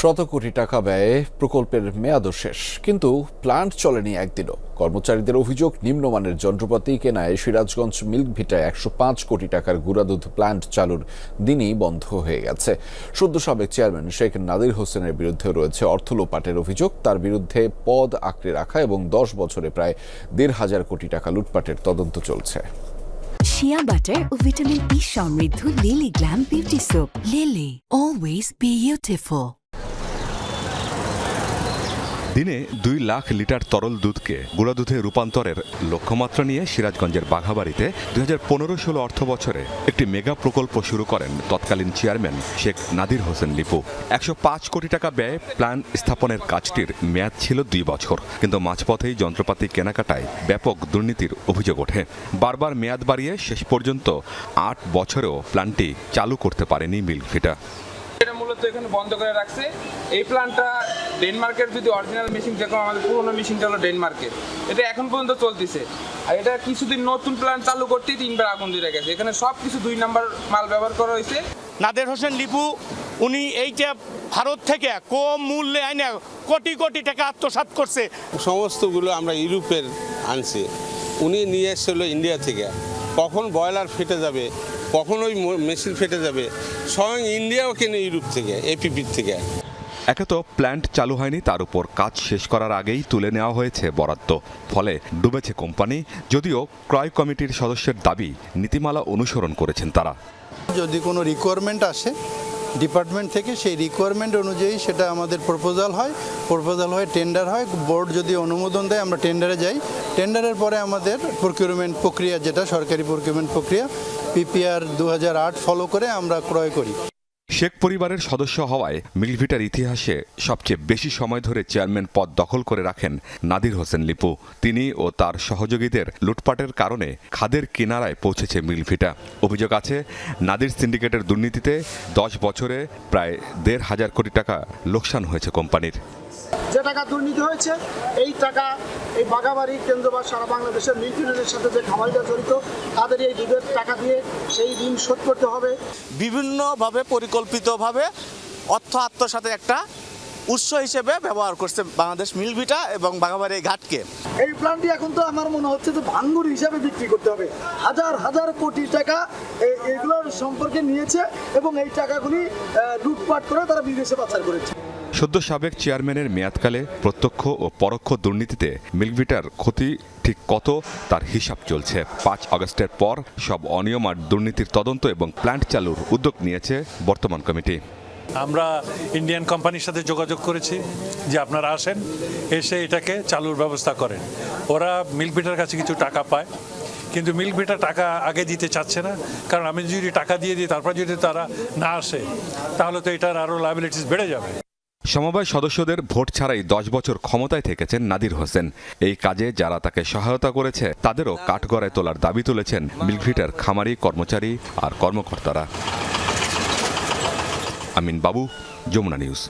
শত কোটি টাকা ব্যয়ে প্রকল্পের মেয়াদও শেষ। কিন্তু প্ল্যান্ট চলেনি একদিনও। কর্মচারীদের অভিযোগ, নিম্নমানের যন্ত্রপাতি কেনায় সিরাজগঞ্জ মিল্ক ভিটায় একশো পাঁচ কোটি টাকার গুঁড়াদুধ প্ল্যান্ট চালুর দিনই বন্ধ হয়ে গেছে। সদ্য সাবেক চেয়ারম্যান শেখ নাদির হোসেনের বিরুদ্ধে রয়েছে অর্থ লোপাটের অভিযোগ। তার বিরুদ্ধে পদ আঁকড়ে রাখা এবং দশ বছরে প্রায় দেড় হাজার কোটি টাকা লুটপাটের তদন্ত চলছে। শিয়া বাটার ও ভিটামিন ই সমৃদ্ধ Lily glam beauty soap Lily always beautiful দিনে দুই লাখ লিটার তরল দুধকে গুঁড়া দুধে রূপান্তরের লক্ষ্যমাত্রা নিয়ে সিরাজগঞ্জের বাঘাবাড়িতে দুই হাজার পনেরো ষোলো অর্থ বছরে একটি মেগা প্রকল্প শুরু করেন তৎকালীন চেয়ারম্যান শেখ নাদির হোসেন লিপু। একশো পাঁচ কোটি টাকা ব্যয়ে প্ল্যান স্থাপনের কাজটির মেয়াদ ছিল দুই বছর, কিন্তু মাঝপথেই যন্ত্রপাতি কেনাকাটায় ব্যাপক দুর্নীতির অভিযোগ ওঠে। বারবার মেয়াদ বাড়িয়ে শেষ পর্যন্ত আট বছরেও প্ল্যানটি চালু করতে পারেনি মিল্কভিটা এটা মূলত এখানে বন্ধ করে রাখছে। এই প্ল্যানটা ডেনমার্কের যদি অরিজিনাল মেশিন যেরকম আমাদের পুরোনো মেশিনটা হলো ডেনমার্কের। এটা এখন পর্যন্ত চলতেছে। আর এটা কিছুদিন নতুন প্ল্যান চালু করতেই তিনবার আগুন দিয়ে গেছে। এখানে সব কিছু দুই নাম্বার মাল ব্যবহার করা হয়েছে। নাদের হোসেন লিপু উনি এইটা ভারত থেকে কম মূল্যে আইনে কোটি কোটি টাকা আত্মসাৎ করছে। সমস্তগুলো আমরা ইউরোপের আনছি। উনি নিয়ে এসেছিল ইন্ডিয়া থেকে। কখন বয়লার ফেটে যাবে কখন ওই মেশিন ফেটে যাবে স্বয়ং ইন্ডিয়াও কেনে ইউরোপ থেকে এপিপির থেকে। একে তো প্ল্যান্ট চালু হয়নি, তার উপর কাজ শেষ করার আগেই তুলে নেওয়া হয়েছে বরাদ্দ। ফলে ডুবেছে কোম্পানি, যদিও ক্রয় কমিটির সদস্যের দাবি নীতিমালা অনুসরণ করেছেন তারা। যদি কোনো রিকোয়ারমেন্ট আসে ডিপার্টমেন্ট থেকে সেই রিকোয়ারমেন্ট অনুযায়ী সেটা আমাদের প্রপোজাল হয় প্রপোজাল হয় টেন্ডার হয় বোর্ড যদি অনুমোদন দেয়, আমরা টেন্ডারে যাই। টেন্ডারের পরে আমাদের প্রকিউরমেন্ট প্রক্রিয়া, যেটা সরকারি প্রকিউরমেন্ট প্রক্রিয়া পিপিআর দু হাজার আট ফলো করে আমরা ক্রয় করি। শেখ পরিবারের সদস্য হওয়ায় মিলভিটার ইতিহাসে সবচেয়ে বেশি সময় ধরে চেয়ারম্যান পদ দখল করে রাখেন নাদির হোসেন লিপু। তিনি ও তার সহযোগীদের লুটপাটের কারণে খাদের কিনারায় পৌঁছেছে মিলভিটা। অভিযোগ আছে, নাদির সিন্ডিকেটের দুর্নীতিতে দশ বছরে প্রায় দেড় হাজার কোটি টাকা লোকসান হয়েছে কোম্পানির। যে টাকা দুর্নীতি হয়েছে এই টাকা এই বাগাবাড়ি কেন্দ্র বা সারা বাংলাদেশের মিল্টনের সাথে যে খামারিরা জড়িত তাদের এই দুধের টাকা দিয়ে সেই ঋণ শোধ করতে হবে। বিভিন্নভাবে পরিকল্পিতভাবে অর্থ আত্মসাতের একটা উৎস হিসেবে ব্যবহার করছে বাংলাদেশ মিলভিটা এবং বাগাবাড়ি ঘাটকে। এই প্ল্যানটি এখন তো আমার মনে হচ্ছে যে ভাঙ্গুর হিসাবে বিক্রি করতে হবে। হাজার হাজার কোটি টাকা এগুলোর সম্পর্কে নিয়েছে এবং এই টাকাগুলি লুটপাট করে তারা বিদেশে পাচার করেছে। সদ্য সাবেক চেয়ারম্যানের মেয়াদকালে প্রত্যক্ষ ও পরোক্ষ দুর্নীতিতে মিল্কভিটার ক্ষতি ঠিক কত তার হিসাব চলছে। পাঁচ আগস্টের পর সব অনিয়ম আর দুর্নীতির তদন্ত এবং প্ল্যান্ট চালুর উদ্যোগ নিয়েছে বর্তমান কমিটি। আমরা ইন্ডিয়ান কোম্পানির সাথে যোগাযোগ করেছি যে আপনারা আসেন, এসে এটাকে চালুর ব্যবস্থা করেন। ওরা মিল্ক বিটার কাছে কিছু টাকা পায়, কিন্তু মিল্ক টাকা আগে দিতে চাচ্ছে না। কারণ আমি যদি টাকা দিয়ে দিই, তারপর যদি তারা না আসে, তাহলে তো এটার আরও লাইবিলিটিস বেড়ে যাবে। সমবায় সদস্যদের ভোট ছাড়াই দশ বছর ক্ষমতায় থেকেছেন নাদির হোসেন। এই কাজে যারা তাকে সহায়তা করেছে, তাদেরও কাঠগড়ায় তোলার দাবি তুলেছেন মিলভিটার খামারি, কর্মচারী আর কর্মকর্তারা। আমিন বাবু, যমুনা নিউজ।